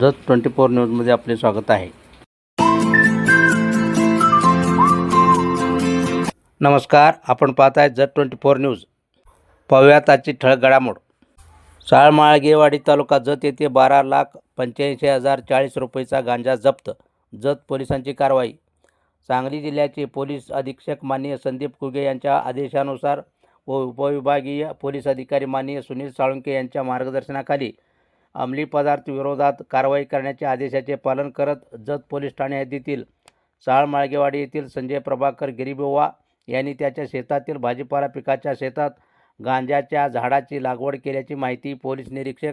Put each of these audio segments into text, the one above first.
Jat twenty four न्यूजमध्ये आपले स्वागत आहे. नमस्कार आपण पाहत आहे जत ट्वेंटी फोर न्यूज. पाहूयात आजची ठळक घडामोड. साळमाळगेवाडी तालुका जत येथे बारा लाख पंच्याऐंशी हजार चाळीस रुपयेचा गांजा जप्त. जत पोलिसांची कारवाई. सांगली जिल्ह्याचे पोलीस अधीक्षक माननीय संदीप कुगे यांच्या आदेशानुसार व उपविभागीय पोलीस अधिकारी माननीय सुनील साळुंके यांच्या मार्गदर्शनाखाली अंमली पदार्थ विरोधात कारवाई करण्याच्या आदेशाचे पालन करत जत पोलीस ठाणे हद्दीतील साळ माळगेवाडी येथील संजय प्रभाकर गिरीबोवा यांनी त्याच्या शेतातील भाजीपाला पिकाच्या शेतात गांजाच्या झाडाची लागवड केल्याची माहिती पोलीस निरीक्षक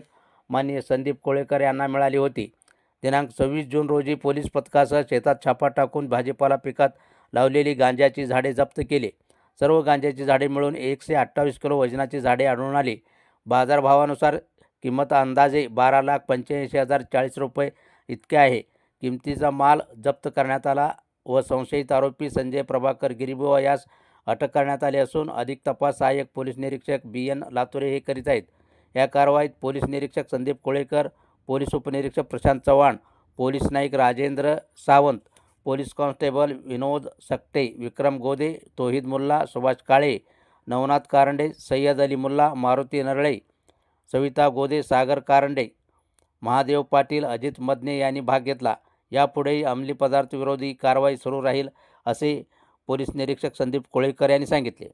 माननीय संदीप कोळेकर यांना मिळाली होती. दिनांक सव्वीस जून रोजी पोलीस पथकासह शेतात छापा टाकून भाजीपाला पिकात लावलेली गांजाची झाडे जप्त केली. सर्व गांजाची झाडे मिळून एकशे अठ्ठावीस किलो वजनाची झाडे आढळून आली. बाजारभावानुसार किंमत अंदाजे बारा लाख पंच्याऐंशी हजार चाळीस रुपये इतके आहे. किमतीचा माल जप्त करण्यात आला व संशयित आरोपी संजय प्रभाकर गिरीबुवा यास अटक करण्यात आली असून अधिक तपास सहाय्यक पोलीस निरीक्षक बी एन लातुरे हे करीत आहेत. या कारवाईत पोलीस निरीक्षक संदीप कोळेकर पोलीस उपनिरीक्षक Prashant Chavan police Naik Rajendra Sawant police constable Vinod Sakate Vikram Gode Tohid Mulla Subhash Kale Navnath Karande Sayyad Ali Mulla Maruti Narale Savita Gode Sagar Karande Mahadev Patil Ajit Madane यांनी भाग घेतला. यापुढेही अंमली पदार्थ विरोधी कारवाई सुरू राहील असे पोलीस निरीक्षक संदीप कोळेकर यांनी सांगितले.